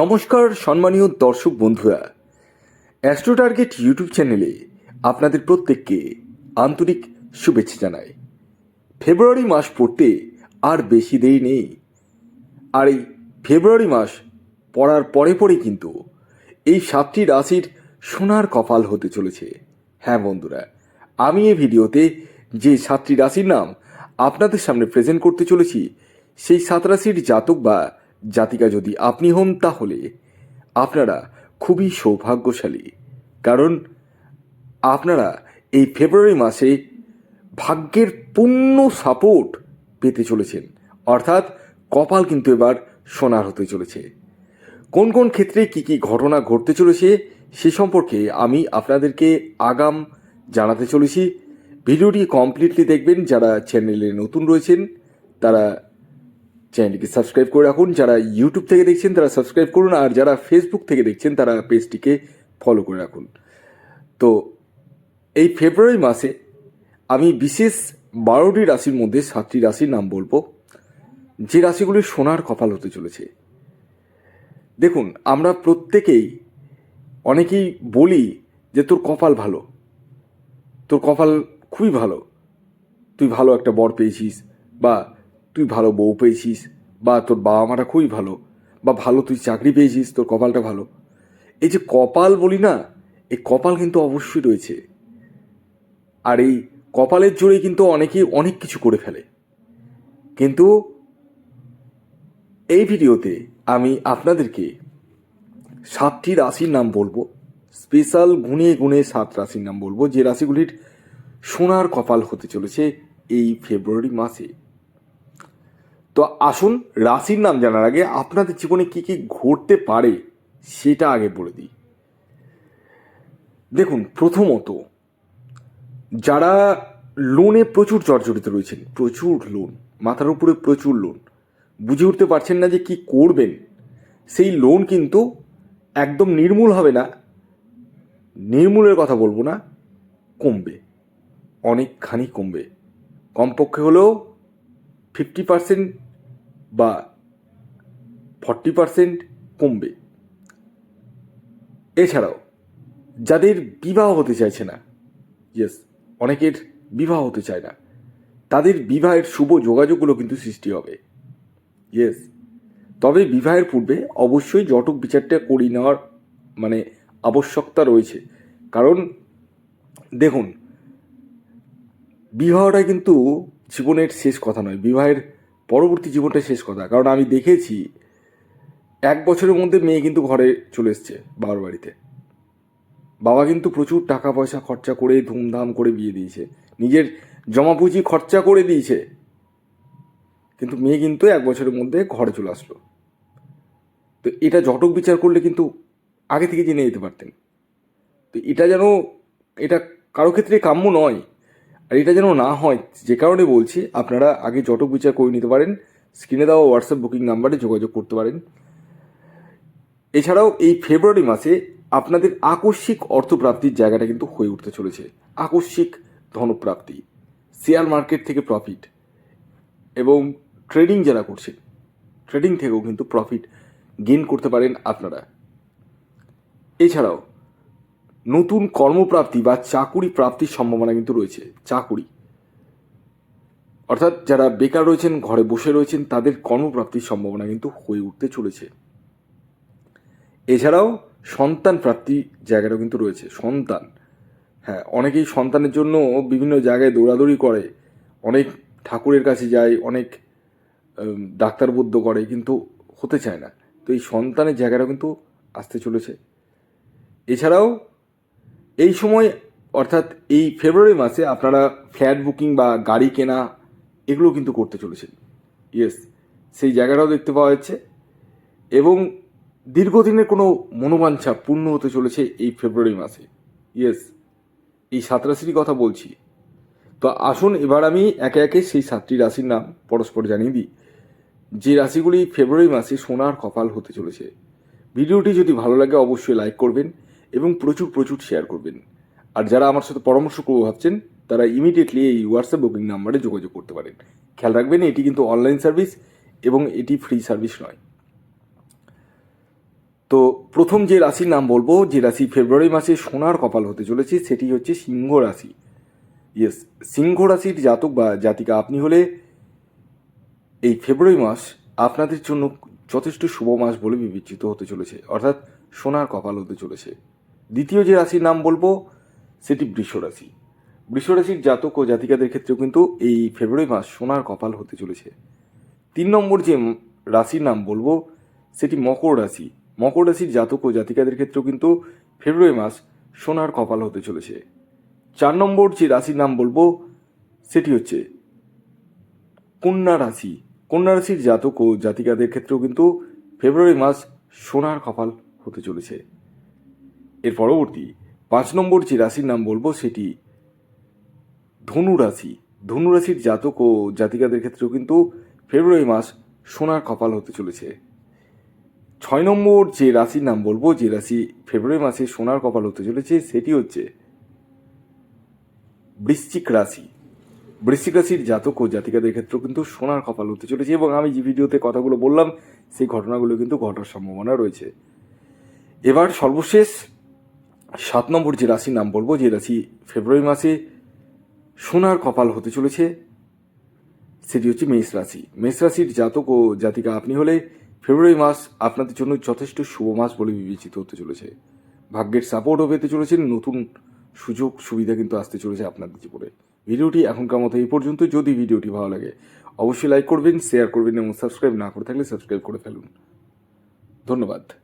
নমস্কার, সম্মানীয় দর্শক বন্ধুরা। অ্যাস্ট্রো টার্গেট ইউটিউব চ্যানেলে আপনাদের প্রত্যেককে আন্তরিক শুভেচ্ছা জানাই। ফেব্রুয়ারি মাস পড়তে আর বেশি দেরি নেই। আর এই ফেব্রুয়ারি মাস পড়ার পরে পরে কিন্তু এই সাতটি রাশির সোনার কপাল হতে চলেছে। হ্যাঁ বন্ধুরা, আমি এই ভিডিওতে যে সাতটি রাশির নাম আপনাদের সামনে প্রেজেন্ট করতে চলেছি, সেই সাত রাশির জাতক বা জাতিকা যদি আপনি হন তাহলে আপনারা খুবই সৌভাগ্যশালী। কারণ আপনারা এই ফেব্রুয়ারি মাসে ভাগ্যের পূর্ণ সাপোর্ট পেতে চলেছেন। অর্থাৎ কপাল কিন্তু এবার সোনার হতে চলেছে। কোন কোন ক্ষেত্রে কি কি ঘটনা ঘটতে চলেছে সে সম্পর্কে আমি আপনাদেরকে আগাম জানাতে চলেছি। ভিডিওটি কমপ্লিটলি দেখবেন যারা চ্যানেলে নতুন রয়েছেন, তারা চ্যানেলটিকে সাবস্ক্রাইব করে রাখুন। যারা ইউটিউব থেকে দেখছেন, তারা সাবস্ক্রাইব করুন। আর যারা ফেসবুক থেকে দেখছেন, তারা পেজটিকে ফলো করে রাখুন। তো এই ফেব্রুয়ারি মাসে আমি বিশেষ বারোটি রাশির মধ্যে সাতটি রাশির নাম বলব। যে রাশিগুলি সোনার কপাল হতে চলেছে। দেখুন, আমরা প্রত্যেকেই অনেকেই বলি যে, তোর কপাল ভালো। তোর কপাল খুবই ভালো। তুই ভালো একটা বর পেয়েছিস। বা তুই ভালো বউ পেয়েছিস, বা তোর বাবা মাটা খুবই ভালো, বা ভালো তুই চাকরি পেয়েছিস, তোর কপালটা ভালো। এই যে কপাল বলি না, এই কপাল কিন্তু অবশ্যই রয়েছে। আর এই কপালের জোরে কিন্তু অনেকেই অনেক কিছু করে ফেলে। কিন্তু এই ভিডিওতে আমি আপনাদেরকে সাতটি রাশির নাম বলব। স্পেশাল গুণে গুণে সাত রাশির নাম বলব। যে রাশিগুলির সোনার কপাল হতে চলেছে এই ফেব্রুয়ারি মাসে। তো আসুন রাশির নাম জানার আগে আপনাদের জীবনে কি কি ঘটতে পারে সেটা আগে বলে দিই। দেখুন, প্রথমত, যারা লোনে প্রচুর জর্জরিত রয়েছেন, প্রচুর লোন মাথার উপরে প্রচুর লোন বুঝে উঠতে পারছেন না যে কি করবেন, সেই লোন কিন্তু একদম নির্মূল হবে না, নির্মূলের কথা বলব না, কমবে, অনেকখানি কমবে। কমপক্ষে হলেও ফিফটি পার্সেন্ট বা ফর্টি পার্সেন্ট কমবে। এছাড়াও, যাদের বিবাহ হতে চাইছে না ইয়েস অনেকের বিবাহ হতে চায় না, তাদের বিবাহের শুভ যোগাযোগগুলো কিন্তু সৃষ্টি হবে। ইয়েস তবে বিবাহের পূর্বে অবশ্যই জটক বিচারটা করিয়ে নেওয়ার মানে আবশ্যকতা রয়েছে। কারণ, দেখুন, বিবাহটা কিন্তু জীবনের শেষ কথা নয়, বিবাহের পরবর্তী জীবনটা শেষ কথা। কারণ আমি দেখেছি, এক বছরের মধ্যে মেয়ে কিন্তু ঘরে চলে এসছে বাবার বাড়িতে। বাবা কিন্তু প্রচুর টাকা পয়সা খরচা করে ধুমধাম করে বিয়ে দিয়েছে। নিজের জমা পুঁজি খরচা করে দিয়েছে। কিন্তু মেয়ে কিন্তু এক বছরের মধ্যে ঘরে চলে আসলো। তো এটা জটক বিচার করলে কিন্তু আগে থেকে জেনে যেতে পারতেন। তো এটা যেন, এটা কারও ক্ষেত্রে কাম্য নয়। আর এটা যেন না হয়, যে কারণে বলছি, আপনারা আগে জটক বিচার করে নিতে পারেন, স্ক্রিনে দেওয়া হোয়াটসঅ্যাপ বুকিং নাম্বারে যোগাযোগ করতে পারেন। এছাড়াও এই ফেব্রুয়ারি মাসে আপনাদের আকস্মিক অর্থপ্রাপ্তির জায়গাটা কিন্তু হয়ে উঠতে চলেছে। আকস্মিক ধনপ্রাপ্তি শেয়ার মার্কেট থেকে প্রফিট এবং ট্রেডিং যারা করছেন ট্রেডিং থেকেও কিন্তু প্রফিট গেইন করতে পারেন আপনারা। এছাড়াও নতুন কর্মপ্রাপ্তি বা চাকুরি প্রাপ্তির সম্ভাবনা কিন্তু রয়েছে চাকুরি। অর্থাৎ যারা বেকার রয়েছেন ঘরে বসে রয়েছেন তাদের কর্মপ্রাপ্তির সম্ভাবনা কিন্তু হয়ে উঠতে চলেছে। এছাড়াও সন্তান প্রাপ্তি জায়গাটাও কিন্তু রয়েছে সন্তান। হ্যাঁ অনেকেই সন্তানের জন্য বিভিন্ন জায়গায় দৌড়াদৌড়ি করে অনেক ঠাকুরের কাছে যায় অনেক উম, ডাক্তার বুদ্ধ করে কিন্তু হতে চায় না। তো এই সন্তানের জায়গাটাও কিন্তু আসতে চলেছে। এছাড়াও এই সময়, অর্থাৎ এই ফেব্রুয়ারি মাসে আপনারা ফ্ল্যাট বুকিং বা গাড়ি কেনা এগুলো কিন্তু করতে চলেছেন। ইয়েস সেই জায়গাটাও দেখতে পাওয়া যাচ্ছে। এবং দীর্ঘদিনের কোনো মনোবাঞ্ছা পূর্ণ হতে চলেছে এই ফেব্রুয়ারি মাসে। ইয়েস এই সাত রাশির কথা বলছি। তো আসুন, এবার আমি একে একে সেই সাতটি রাশির নাম পরস্পর জানিয়ে দিই। যে রাশিগুলি ফেব্রুয়ারি মাসে সোনার কপাল হতে চলেছে। ভিডিওটি যদি ভালো লাগে, অবশ্যই লাইক করবেন। এবং প্রচুর প্রচুর শেয়ার করবেন। আর যারা আমার সাথে পরামর্শ করব ভাবছেন, তারা ইমিডিয়েটলি এই হোয়াটসঅ্যাপ বুকিং নাম্বারে যোগাযোগ করতে পারেন। খেয়াল রাখবেন, এটি কিন্তু অনলাইন সার্ভিস এবং এটি ফ্রি সার্ভিস নয়। তো প্রথম যে রাশির নাম বলব, যে রাশি ফেব্রুয়ারি মাসে সোনার কপাল হতে চলেছে, সেটি হচ্ছে সিংহ রাশি। ইয়েস সিংহ রাশির জাতক বা জাতিকা আপনি হলে এই ফেব্রুয়ারি মাস আপনাদের জন্য যথেষ্ট শুভ মাস বলে বিবেচিত হতে চলেছে। অর্থাৎ সোনার কপাল হতে চলেছে। দ্বিতীয় যে রাশির নাম বলব, সেটি বৃষ রাশি। বৃষ রাশির জাতক ও জাতিকাদের ক্ষেত্রেও কিন্তু এই ফেব্রুয়ারি মাস সোনার কপাল হতে চলেছে। তিন নম্বর যে রাশির নাম বলব, সেটি মকর রাশি। মকর রাশির জাতক ও জাতিকাদের ক্ষেত্রেও কিন্তু ফেব্রুয়ারি মাস সোনার কপাল হতে চলেছে। চার নম্বর যে রাশির নাম বলব, সেটি হচ্ছে কন্যা রাশি। কন্যা রাশির জাতক ও জাতিকাদের ক্ষেত্রেও কিন্তু ফেব্রুয়ারি মাস সোনার কপাল হতে চলেছে। এর পরবর্তী পাঁচ নম্বর যে রাশির নাম বলব সেটি ধনু রাশি। ধনু রাশির জাতক ও জাতিকাদের ক্ষেত্রেও কিন্তু ফেব্রুয়ারি মাস সোনার কপাল হতে চলেছে। ছয় নম্বর যে রাশির নাম বলব, যে রাশি ফেব্রুয়ারি মাসে সোনার কপাল হতে চলেছে সেটি হচ্ছে বৃশ্চিক রাশি। বৃশ্চিক রাশির জাতক ও জাতিকাদের ক্ষেত্রেও কিন্তু সোনার কপাল হতে চলেছে এবং আমি যে ভিডিওতে কথাগুলো বললাম, সেই ঘটনাগুলো কিন্তু ঘটার সম্ভাবনা রয়েছে। এবার সর্বশেষ সাত নম্বর যে রাশির নাম বলব, যে রাশি ফেব্রুয়ারি মাসে সোনার কপাল হতে চলেছে, সেটি হচ্ছে মেষ রাশি। মেষ রাশির জাতক ও জাতিকা আপনি হলে ফেব্রুয়ারি মাস আপনাদের জন্য যথেষ্ট শুভ মাস বলে বিবেচিত হতে চলেছে। ভাগ্যের সাপোর্টও পেতে চলেছেন, নতুন সুযোগ সুবিধা কিন্তু আসতে চলেছে আপনাদের জীবনে। ভিডিওটি এখনকার মতো এই পর্যন্ত। যদি ভিডিওটি ভালো লাগে, অবশ্যই লাইক করবেন শেয়ার করবেন এবং সাবস্ক্রাইব না করে থাকলে সাবস্ক্রাইব করে ফেলুন। ধন্যবাদ।